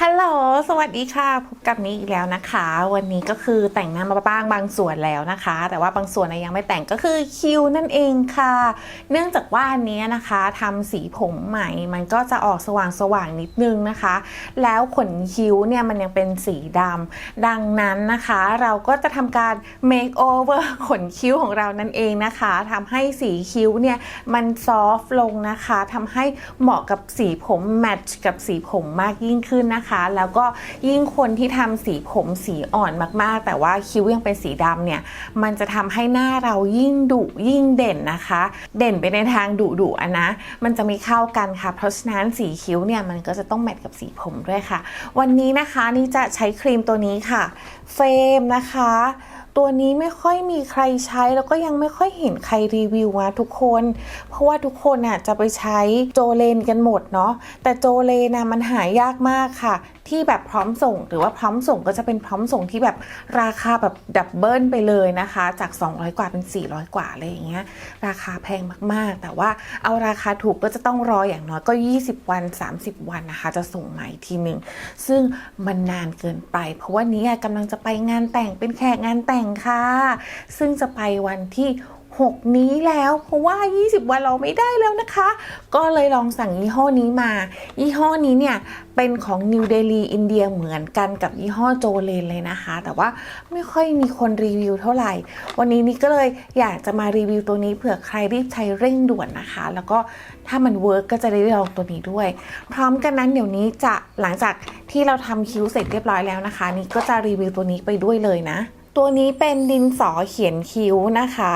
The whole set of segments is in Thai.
ฮัลโหล สวัสดีค่ะ พบกับนี้อีกแล้วนะคะ วันนี้ก็คือแต่งหน้ามาบ้างบางส่วนแล้วนะคะ แต่ว่าบางส่วนนยังไม่แต่งก็คือคิ้วนั่นเองค่ะ เนื่องจากว่าอันนี้นะคะทำสีผมใหม่ มันก็จะออกสว่างสว่างๆนิดนึงนะคะ แล้วขนคิ้วเนี่ยมันยังเป็นสีดำดังนั้นนะคะ เราก็จะทำการ make over ขนคิ้วของเรานั่นเองนะคะทำให้สีคิ้วเนี่ยมันซอฟลงนะคะทำให้เหมาะกับสีผมแมทช์กับสีผมมากยิ่งขึ้นนะคะแล้วก็ยิ่งคนที่ทำสีผมสีอ่อนมากๆ แต่ว่าคิ้วยังเป็นสีดำเนี่ย มันจะทำให้หน้าเรายิ่งดุยิ่งเด่นนะคะ เด่นไปในทางดุดุนะ มันจะไม่เข้ากันค่ะ เพราะฉะนั้นสีคิ้วเนี่ยมันก็จะต้องแมทกับสีผมด้วยค่ะ วันนี้นะคะนี่จะใช้ครีมตัวนี้ค่ะ เฟรมนะคะ ตัวนี้ไม่ค่อยมีใครใช้แล้วก็ยังไม่ค่อยเห็นใครรีวิวนะทุกคน เพราะว่าทุกคนน่ะจะไปใช้โจเลนกันหมดเนาะแต่โจเลนนะมันหายากมากค่ะที่แบบพร้อมส่ง หรือว่าพร้อมส่งก็จะเป็นพร้อมส่งที่แบบราคาแบบดับเบิลไปเลยนะคะ จาก 200 กว่าเป็น 400 กว่าอะไรอย่างเงี้ยราคาแพงมากๆ แต่ว่าเอาราคาถูกก็จะต้องรออย่างน้อยก็ 20 วัน 30 วันนะคะ จะส่งมาอีกทีหนึ่งซึ่งมันนานเกินไป เพราะว่านี้กำลังจะไปงานแต่งเป็นแขกงานแต่งค่ะ ซึ่งจะไปวันที่ 6 นี้แล้ว เพราะว่า 20 วันเราไม่ได้แล้วนะคะ ก็เลยลองสั่งยี่ห้อนี้มา ยี่ห้อนี้เนี่ย เป็นของ New Delhi อินเดียเหมือนกันกับยี่ห้อโจเลนเลยนะคะ แต่ว่าไม่ค่อยมีคนรีวิวเท่าไหร่ วันนี้นี่ก็เลยอยากจะมารีวิวตัวนี้เผื่อใครรีบใช้เร่งด่วนนะคะ แล้วก็ถ้ามันเวิร์กก็จะได้ลองตัวนี้ด้วย พร้อมกันนั้นเดี๋ยวนี้จะหลังจากที่เราทำคิ้วเสร็จเรียบร้อยแล้วนะคะ นี่ก็จะรีวิวตัวนี้ไปด้วยเลยนะ ตัวนี้เป็นดินสอเขียนคิ้วนะคะ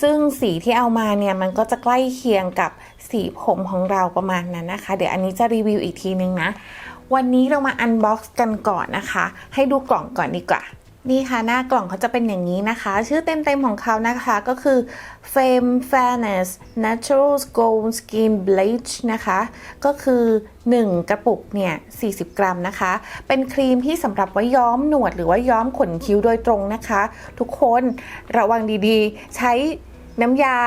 ซึ่งสีที่เอามาเนี่ยมันก็จะใกล้เคียงกับสีผมของเราประมาณนั้นนะคะ เดี๋ยวอันนี้จะรีวิวอีกทีนึงนะ วันนี้เรามาอันบ็อกซ์กันก่อนนะคะ ให้ดูกล่องก่อนดีกว่า นี่ค่ะ หน้ากล่องเขาจะเป็นอย่างนี้นะคะ ชื่อเต็มๆของเขานะคะก็คือ Fame Fairness Natural Gold Skin Bleach นะคะ ก็คือ 1 กระปุกเนี่ย 40 กรัมนะคะ เป็นครีมที่สำหรับไว้ย้อมหนวดหรือว่าย้อมขนคิ้วโดยตรงนะคะ ทุกคนระวังดีๆ ใช้น้ำยา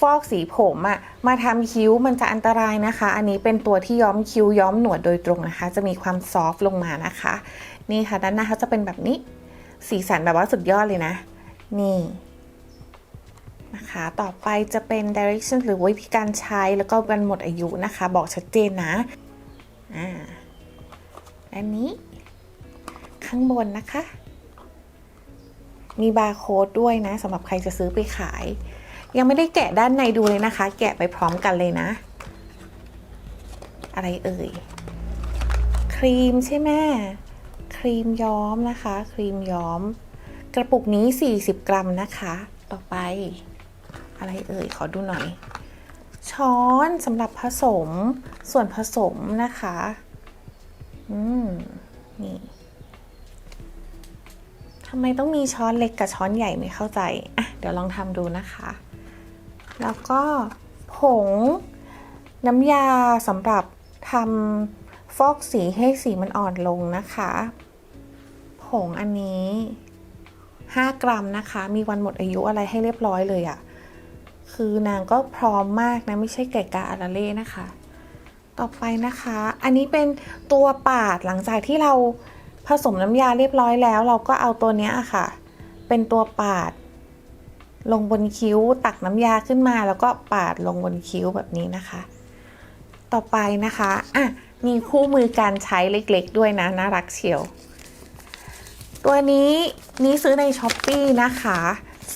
ฟอกสีผมอะมาทำคิ้วมันจะอันตรายนะคะ อันนี้เป็นตัวที่ย้อมคิ้วย้อมหนวดโดยตรงนะคะ จะมีความซอฟต์ลงมานะคะ นี่ค่ะด้านหน้าเขาจะเป็นแบบนี้ สีสันแบบว่าสุดยอดเลยนะ นี่นะคะ ต่อไปจะเป็น direction หรือวิธีการใช้แล้วก็วันหมดอายุนะคะ บอกชัดเจนนะ อ่าอันนี้ ข้างบนนะคะ มีบาร์โค้ดด้วยนะสำหรับใครจะซื้อไปขาย ยังไม่ได้แกะด้านในดูเลยนะคะ แกะไปพร้อมกันเลยนะ อะไรเอ่ย ครีมใช่ไหม ครีมย้อมนะคะ ครีมย้อม กระปุกนี้ 40 กรัมนะคะ ต่อไป อะไรเอ่ย ขอดูหน่อย ช้อนสำหรับผสมส่วนผสมนะคะ อืม นี่ทำไมต้องมีช้อนเล็กกับช้อนใหญ่ไม่เข้าใจ อะ เดี๋ยวลองทำดูนะคะ แล้วก็ผงน้ำยาสำหรับทำฟอกสีให้สีมันอ่อนลงนะคะ ผงอันนี้ 5 กรัมนะคะ มีวันหมดอายุอะไรให้เรียบร้อยเลยอะ่ะ คือนางก็พร้อมมากนะ ไม่ใช่ไก่กาอาราเล่นะคะ ต่อไปนะคะ อันนี้เป็นตัวปาดหลังจากที่เราผสมน้ำยาเรียบร้อยแล้ว เราก็เอาตัวเนี้ยค่ะ เป็นตัวปาด ลงบนคิ้วตักน้ำยาขึ้นมา แล้วก็ปาดลงบนคิ้วแบบนี้นะคะ ต่อไปนะคะอะมีคู่มือการใช้เล็กๆ ด้วยนะ น่ารักเชียว ตัวนี้นี้ซื้อในช้อปปีนะคะ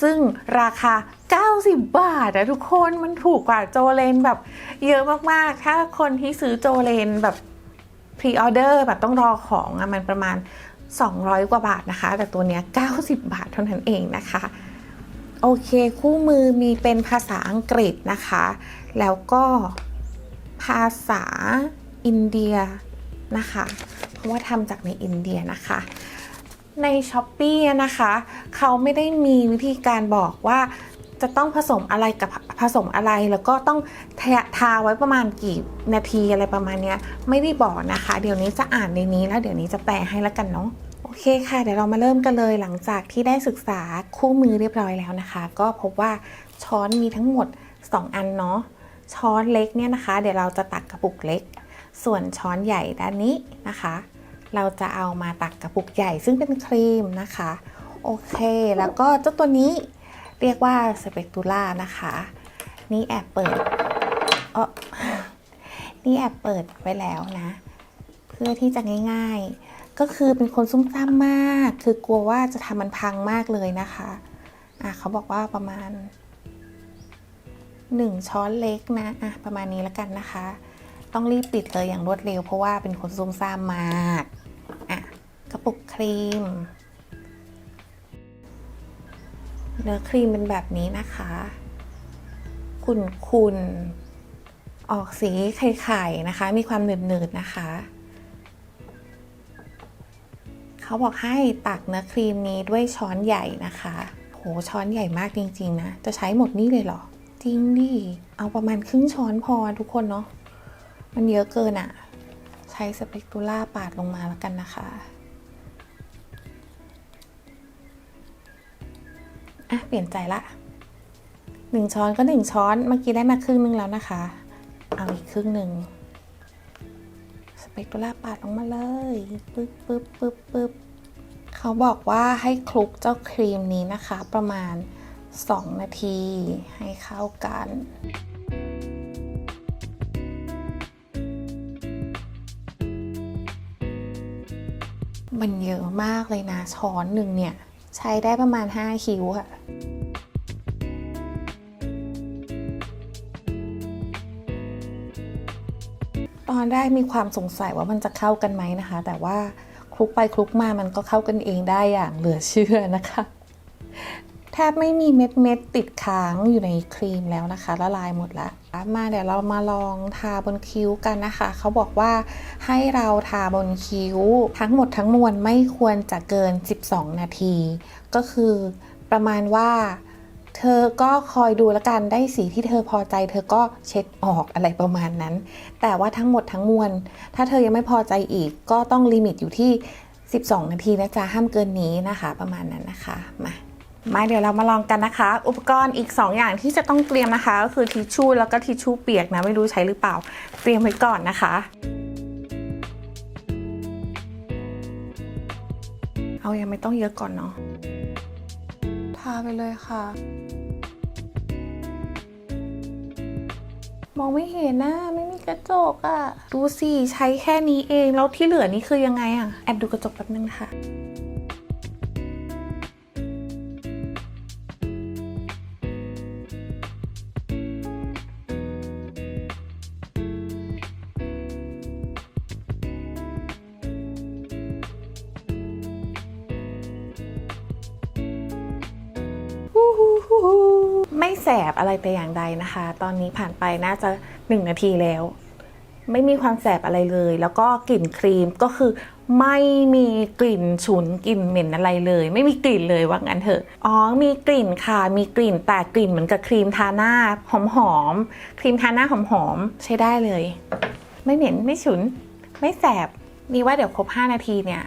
ซึ่งราคา 90 บาทอะทุกคนมันถูกกว่าโจเลนแบบเยอะมากๆ ถ้าคนที่ซื้อโจเลนแบบพรีออเดอร์แบบต้องรอของอะมันประมาณ 200 กว่าบาทนะคะ แต่ตัวเนี้ย 90 บาทเท่านั้นเองนะคะ โอเค คู่มือมีเป็นภาษาอังกฤษนะคะ แล้วก็ภาษาอินเดียนะคะ เพราะว่าทำจากในอินเดียนะคะ ใน s h อ p e e นะคะ เขาไม่ได้มีวิธีการบอกว่าจะต้องผสมอะไรกับผสมอะไรแล้วก็ต้องทาทาไว้ประมาณกี่นาทีอะไรประมาณเนี้ยไม่ได้บอกนะคะ เดี๋ยวนี้จะอ่านในนี้แล้วเดี๋ยวนี้จะแปลให้แล้วกันเนาะโอเคค่ะ เดี๋ยวเรามาเริ่มกันเลยหลังจากที่ได้ศึกษาคู่มือเรียบร้อยแล้วนะคะ ก็พบว่าช้อนมีทั้งหมด 2 อันเนาะช้อนเล็กเนี่ยนะคะ เดี๋ยวเราจะตักกระปุกเล็ก ส่วนช้อนใหญ่ด้านนี้นะคะ เราจะเอามาตักกระปุกใหญ่ซึ่งเป็นครีมนะคะ โอเค แล้วก็เจ้าตัวนี้เรียกว่าสเปกตูล่านะคะ นี่แอบเปิดเออนี่แอบเปิดไว้แล้วนะ เพื่อที่จะง่ายๆ ก็คือเป็นคนซุ่มซ่ามมาก คือกลัวว่าจะทำมันพังมากเลยนะคะอะเขาบอกว่าประมาณ 1 ช้อนเล็กนะอะประมาณนี้แล้วกันนะคะ ต้องรีบปิดเลยอย่างรวดเร็วเพราะว่าเป็นคนซุ่มซ่ามมากอะก ระปุกครีม เนื้อครีมเป็นแบบนี้นะคะ ขุ่นๆออกสีไข่ๆนะคะ มีความหนืดๆนะคะ เขาบอกให้ตักเนื้อครีมนี้ด้วยช้อนใหญ่นะคะ โห ช้อนใหญ่มากจริงๆนะ จะใช้หมดนี่เลยเหรอ จริงดิ เอาประมาณครึ่งช้อนพอทุกคนเนาะ มันเยอะเกินอะ ใช้สเปกตูล่าปาดลงมาแล้วกันนะคะ อะเปลี่ยนใจละหนึ่งช้อนก็หนึ่งช้อนเมื่อกี้ได้มาครึ่งนึงแล้วนะคะ เอาอีกครึ่งหนึ่งสเปกตูล่าปาดลงมาเลยปึ๊บปึ๊บปึ๊บปึ๊บเขาบอกว่าให้คลุกเจ้าครีมนี้นะคะ ประมาณ 2 นาทีให้เข้ากันมันเยอะมากเลยนะช้อนหนึ่งเนี่ย ใช้ได้ประมาณ 5 คิ้วอะตอนแรกมีความสงสัยว่ามันจะเข้ากันไหมนะคะ แต่ว่าคลุกไปคลุกมามันก็เข้ากันเองได้อย่างเหลือเชื่อนะคะ แทบไม่มีเม็ดเม็ดติดค้างอยู่ในครีมแล้วนะคะ ละลายหมดละมาเดี๋ยวเรามาลองทาบนคิ้วกันนะคะ เขาบอกว่าให้เราทาบนคิ้ว ทั้งหมดทั้งมวลไม่ควรจะเกิน 12 นาที ก็คือประมาณว่าเธอก็คอยดูแล้วกันได้สีที่เธอพอใจ เธอก็เช็ดออกอะไรประมาณนั้น แต่ว่าทั้งหมดทั้งมวล ถ้าเธอยังไม่พอใจอีก ก็ต้องลิมิตอยู่ที่ 12 นาทีนะจ๊ะห้ามเกินนี้นะคะ ประมาณนั้นนะคะมา มาเดี๋ยวเรามาลองกันนะคะ อุปกรณ์อีก 2 อย่างที่จะต้องเตรียมนะคะ ก็คือทิชชู่แล้วก็ทิชชู่เปียกนะ ไม่รู้ใช้หรือเปล่า เตรียมไว้ก่อนนะคะ เอายังไม่ต้องเยอะก่อนเนาะทาไปเลยค่ะ มองไม่เห็นนะไม่มีกระจกอะดูสิ ใช้แค่นี้เอง แล้วที่เหลือนี่คือยังไงอะแอบดูกระจกแป๊บนึงค่ะ บอะไรแต่อย่างใดนะคะ ตอนนี้ผ่านไปน่าจะ 1 นาทีแล้ว ไม่มีความแสบอะไรเลย แล้วก็กลิ่นครีมก็คือไม่มีกลิ่นฉุนกลิ่นเหม็นอะไรเลย ไม่มีกลิ่นเลยว่างั้นเถอะอ๋อมีกลิ่นค่ะ มีกลิ่นแต่กลิ่นเหมือนกับครีมทาหน้าหอมๆครีมทาหน้าหอมๆใช้ได้เลย ไม่เหม็นไม่ฉุน ไม่แสบมีว่าเดี๋ยวครบ 5 นาทีเนี่ย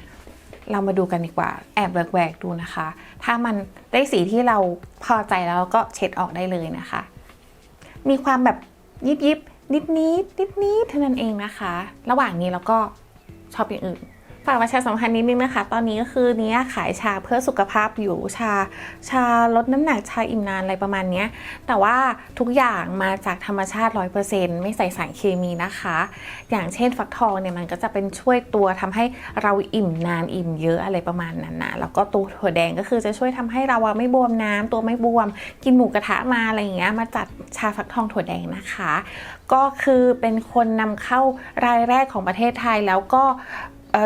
เรามาดูกันดีกว่า แอบแหวกๆดูนะคะ ถ้ามันได้สีที่เราพอใจแล้วก็เช็ดออกได้เลยนะคะ มีความแบบยิบยิบนิดนิดนิดนิดๆเท่านั้นเองนะคะ ระหว่างนี้เราก็ชอบอย่างอื่น ฝากประชาสัมพันธ์นิดนึงนะคะ ตอนนี้ก็คือเนี้ยขายชาเพื่อสุขภาพอยู่ชา ชาลดน้ำหนักชาอิ่มนานอะไรประมาณเนี้ย แต่ว่าทุกอย่างมาจากธรรมชาติ 100%ไม่ใส่สารเคมีนะคะ อย่างเช่นฟักทองเนี่ยมันก็จะเป็นช่วยตัวทำให้เราอิ่มนานอิ่มเยอะอะไรประมาณนั้นนะแล้วก็ตัวถั่วแดงก็คือจะช่วยทำให้เราไม่บวมน้ำตัวไม่บวม กินหมูกระทะมาอะไรอย่างเงี้ยมาจัดชาฟักทองถั่วแดงนะคะ ก็คือเป็นคนนำเข้ารายแรกของประเทศไทยแล้วก็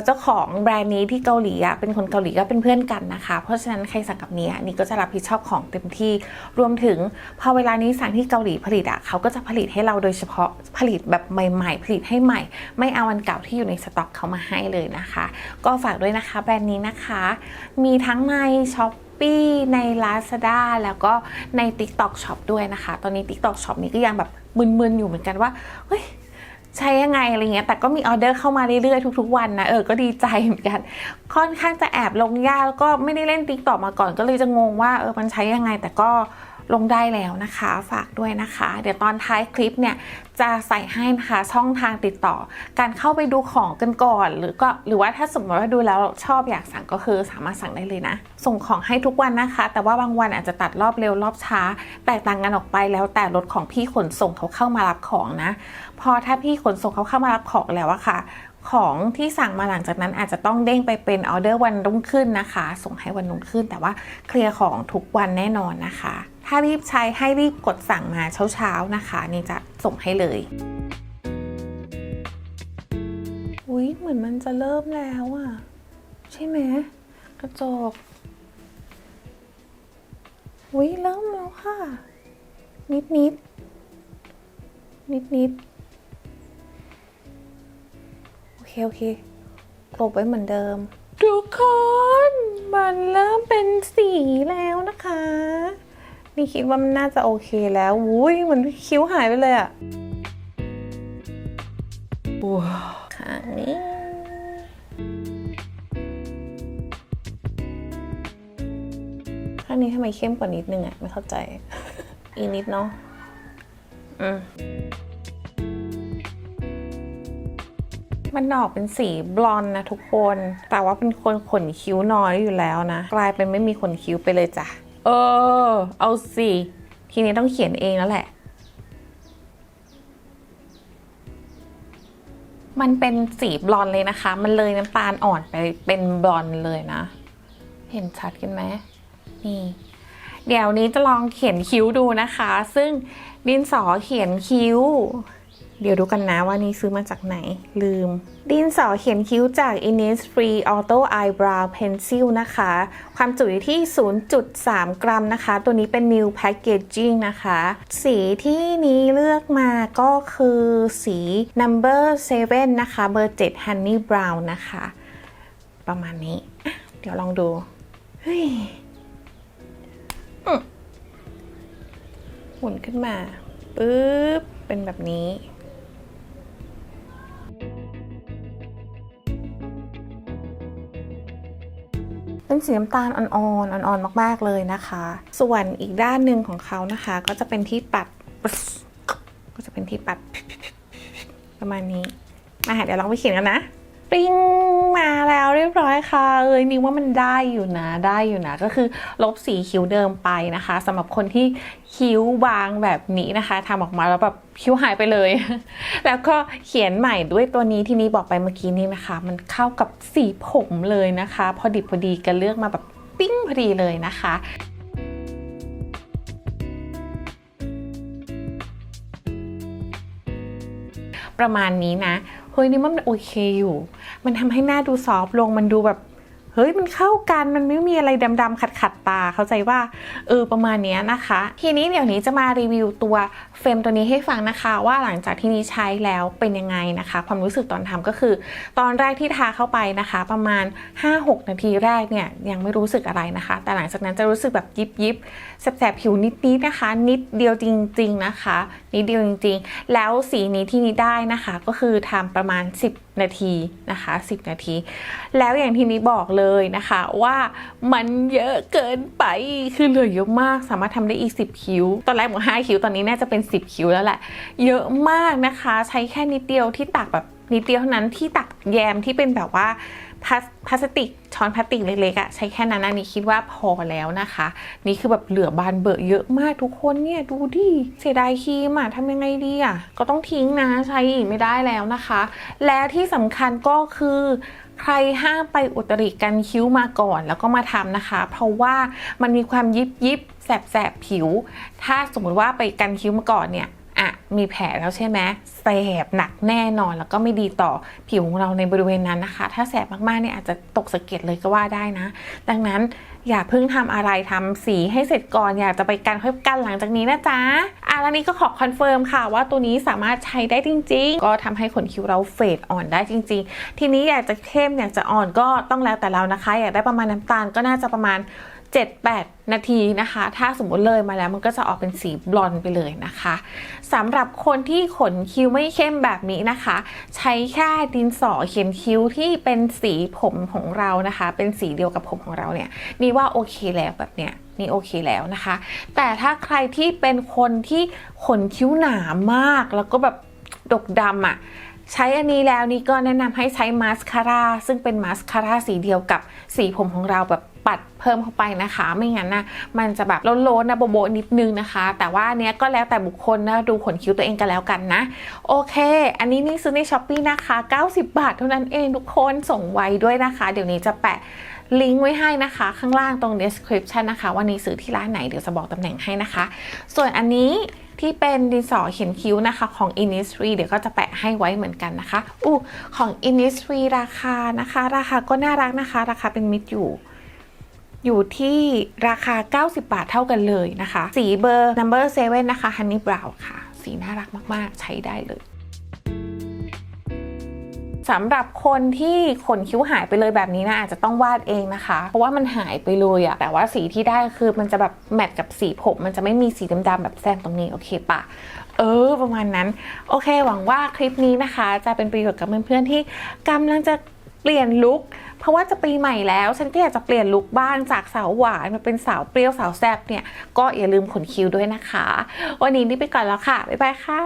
เจ้าของแบรนด์นี้ที่เกาหลีอะเป็นคนเกาหลีก็เป็นเพื่อนกันนะคะ เพราะฉะนั้นใครสั่งกับเนี้ยนี่ก็จะรับผิดชอบของเต็มที่รวมถึงพอเวลานี้สั่งที่เกาหลีผลิตอะเขาก็จะผลิตให้เราโดยเฉพาะผลิตแบบใหม่ ๆ ผลิตให้ใหม่ ไม่เอาอันเก่าที่อยู่ในสต็อกเขามาให้เลยนะคะ ก็ฝากด้วยนะคะแบรนด์นี้นะคะ มีทั้งในช้อปปี้ใน Lazada แล้วก็ใน TikTok Shop ด้วยนะคะ ตอนนี้ TikTok Shop นี้ก็ยังแบบมึนๆอยู่เหมือนกันว่าเฮ้ย ใช้ยังไงอะไรเงี้ย แต่ก็มีออเดอร์เข้ามาเรื่อยๆทุกๆวันนะ เออ ก็ดีใจเหมือนกัน ค่อนข้างจะแอบลงยากแล้วก็ไม่ได้เล่นติ๊กต่อมาก่อน ก็เลยจะงงว่าเออ มันใช้ยังไง แต่ก็ ลงได้แล้วนะคะ ฝากด้วยนะคะ เดี๋ยวตอนท้ายคลิปเนี่ยจะใส่ให้นะคะช่องทางติดต่อ การเข้าไปดูของกันก่อน หรือก็หรือว่าถ้าสมมติว่าดูแล้วชอบอยากสั่งก็คือสามารถสั่งได้เลยนะ ส่งของให้ทุกวันนะคะ แต่ว่าบางวันอาจจะตัดรอบเร็วรอบช้า แตกต่างกันออกไปแล้วแต่รถของพี่ขนส่งเขาเข้ามารับของนะ พอถ้าพี่ขนส่งเขาเข้ามารับของแล้วอะค่ะของที่สั่งมาหลังจากนั้นอาจจะต้องเด้งไปเป็นออเดอร์วันรุ่งขึ้นนะคะ ส่งให้วันรุ่งขึ้น แต่ว่าเคลียร์ของทุกวันแน่นอนนะคะ ถ้ารีบใช้ให้รีบกดสั่งมาเช้าๆนะคะ นี่จะส่งให้เลย อุ้ยเหมือนมันจะเริ่มแล้วอะใช่ไหมกระจกอุ้ยเริ่มแล้วค่ะ นิดนิดนิดนิดๆโอเค โอเคกลบไว้เหมือนเดิม ทุกคน มันเริ่มเป็นสีแล้วนะคะ นี่คิดว่ามันน่าจะโอเคแล้วอุ้ยเหมันคิ้วหายไปเลยอะว้าวข้างนี้ข้างนี้ทำไมเข้มกว่านิดนึงอะไม่เข้าใจ อีนิดเนาะอืมมันออกเป็นสีบลอนด์นะทุกคน แต่ว่าเป็นคนขนคิ้วน้อยอยู่แล้วนะ กลายเป็นไม่มีขนคิ้วไปเลยจ้ะ เออ เอาสิ ทีนี้ต้องเขียนเองแล้วแหละ มันเป็นสีบลอนเลยนะคะ มันเลยน้ำตาลอ่อนไปเป็นบลอนเลยนะ เห็นชัดกันไหมนี่ เดี๋ยวนี้จะลองเขียนคิ้วดูนะคะ ซึ่งดินสอเขียนคิ้ว เดี๋ยวดูกันนะว่านี่ซื้อมาจากไหน ลืม ดินสอเขียนคิ้วจาก Innisfree Auto Eyebrow Pencil นะคะ ความจุอยู่ที่ 0.3 กรัมนะคะ ตัวนี้เป็น New Packaging นะคะ สีที่นี้เลือกมาก็คือสี Number 7 นะคะ เบอร์ 7 Honey Brown นะคะ ประมาณนี้ เดี๋ยวลองดู เฮ้ยหมุนขึ้นมาปึ๊บเป็นแบบนี้ เป็นสีน้ำตาลอ่อนๆอ่อนๆมาก ๆเลยนะคะ ส่วนอีกด้านหนึ่งของเขานะคะ ก็จะเป็นที่ปัด ก็จะเป็นที่ปัด ประมาณนี้มาเดี๋ยวลองไปเขียนกันนะปิ้ง มาแล้วเรียบร้อยค่ะเอ้ยนิวว่ามันได้อยู่นะได้อยู่นะ ก็คือลบสีคิ้วเดิมไปนะคะสำหรับคนที่คิ้วบางแบบนี้นะคะทำออกมาแล้วแบบคิ้วหายไปเลย แล้วก็เขียนใหม่ด้วยตัวนี้ที่นี้บอกไปเมื่อกี้นี้นะคะ มันเข้ากับสีผมเลยนะคะ พอดิบพอดีกันเลือกมาแบบปิ้งพอดีเลยนะคะประมาณนี้นะ เฮ้ยนี่มันโอเคอยู่ มันทำให้หน้าดูซอฟต์ลงมันดูแบบ เฮ้ยมันเข้ากันมันไม่มีอะไรดำๆขัดๆตาเข้าใจว่าเออประมาณเนี้ยนะคะ ทีนี้เดี๋ยวนี้จะมารีวิวตัวเฟรมตัวนี้ให้ฟังนะคะ ว่าหลังจากที่นี้ใช้แล้วเป็นยังไงนะคะ ความรู้สึกตอนทำก็คือ ตอนแรกที่ทาเข้าไปนะคะ ประมาณ 5-6 นาทีแรกเนี่ยยังไม่รู้สึกอะไรนะคะ แต่หลังจากนั้นจะรู้สึกแบบยิบยิบแสบๆผิวนิดๆนะคะ นิดเดียวจริง ๆนะคะ นิดเดียวจริง ๆ แล้วสีนี้ที่นี้ได้นะคะ ก็คือทำประมาณ 10นาทีนะคะ 10 นาที แล้วอย่างที่นี้บอกเลยนะคะว่ามันเยอะเกินไปคือเหลือเยอะมากสามารถทำได้อีก 10 คิ้ว ตอนแรกบอก5คิ้วตอนนี้น่าจะเป็น 10 คิ้วแล้วแหละ เยอะมากนะคะ ใช้แค่นิดเดียวที่ตักแบบนิดเดียวเท่านั้นที่ตักแยมที่เป็นแบบว่า พลาสติกช้อนพลาสติกเล็กๆอะใช้แค่นั้นนะนี่คิดว่าพอแล้วนะคะ นี่คือแบบเหลือบานเบอะเยอะมากทุกคนเนี่ยดูดิเสียดายครีมอะทำยังไงดีอะก็ต้องทิ้งนะใช้อีกไม่ได้แล้วนะคะ และที่สำคัญก็คือใครห้ามไปอุตริกันคิ้วมาก่อนแล้วก็มาทำนะคะ เพราะว่ามันมีความยิบยิบแสบแสบผิว ถ้าสมมติว่าไปกันคิ้วมาก่อนเนี่ย อะมีแผลแล้วใช่ไหมแสบหนักแน่นอนแล้วก็ไม่ดีต่อผิวของเราในบริเวณนั้นนะคะ ถ้าแสบมากๆเนี่ยอาจจะตกสะเก็ดเลยก็ว่าได้นะ ดังนั้นอย่าเพิ่งทำอะไรทำสีให้เสร็จก่อนอยากจะไปกันค่อยกันหลังจากนี้นะจ๊ะอะแล้วนี้ก็ขอคอนเฟิร์มค่ะว่าตัวนี้สามารถใช้ได้จริง ๆ ก็ทำให้ขนคิ้วเราเฟดอ่อนได้จริง ๆ ทีนี้อยากจะเข้มอยากจะอ่อนก็ต้องแล้วแต่เรานะคะ อยากได้ประมาณน้ำตาลก็น่าจะประมาณ 7-8 นาทีนะคะ ถ้าสมมติเลยมาแล้วมันก็จะออกเป็นสีบลอนไปเลยนะคะสำหรับคนที่ขนคิ้วไม่เข้มแบบนี้นะคะ ใช้แค่ดินสอเขียนคิ้วที่เป็นสีผมของเรานะคะ เป็นสีเดียวกับผมของเราเนี่ยนี่ว่าโอเคแล้วแบบเนี้ยนี่โอเคแล้วนะคะ แต่ถ้าใครที่เป็นคนที่ขนคิ้วหนามากแล้วก็แบบดกดำอะ่ะ ใช้อันนี้แล้วนี่ก็แนะนำให้ใช้มาสคาร่าซึ่งเป็นมาสคาร่าสีเดียวกับสีผมของเราแบบปัดเพิ่มเข้าไปนะคะ ไม่งั้นนะมันจะแบบโล้นๆนะโบโบๆนิดนึงนะคะ แต่ว่าเนี้ยก็แล้วแต่บุคคลนะดูขนคิ้วตัวเองกันแล้วกันนะ โอเค อันนี้นี่ซื้อในช้อปปีนะคะ 90 บาทเท่านั้นเองทุกคนส่งไวด้วยนะคะ เดี๋ยวนี้จะแปะลิงก์ไว้ให้นะคะ ข้างล่างตรง description นะคะ ว่านี้ซื้อที่ร้านไหนเดี๋ยวจะบอกตำแหน่งให้นะคะ ส่วนอันนี้ ที่เป็นดินสอเขียนคิ้วนะคะของ Innisfree เดี๋ยวก็จะแปะให้ไว้เหมือนกันนะคะอู้ของ Innisfree ราคานะคะ ราคาก็น่ารักนะคะ ราคาเป็นมิตรอยู่อยู่ที่ราคา 90 บาทเท่ากันเลยนะคะ สีเบอร์ number 7 นะคะ honey brown ค่ะ สีน่ารักมาก ๆ ใช้ได้เลย สำหรับคนที่ขนคิ้วหายไปเลยแบบนี้นะอาจจะต้องวาดเองนะคะ เพราะว่ามันหายไปเลยอะแต่ว่าสีที่ได้คือมันจะแบบแมทกับสีผม มันจะไม่มีสีดำๆแบบแซมตรงนี้โอเคปะเออประมาณนั้น โอเค หวังว่าคลิปนี้นะคะ จะเป็นประโยชน์กับเพื่อนๆที่กำลังจะเปลี่ยนลุคเพราะว่าจะปีใหม่แล้ว ฉันก็อยากจะเปลี่ยนลุคบ้างจากสาวหวานมาเป็นสาวเปรี้ยวสาวแซ่บเนี่ย ก็อย่าลืมขนคิ้วด้วยนะคะ วันนี้นี่ไปก่อนแล้วค่ะ บ๊ายบายค่ะ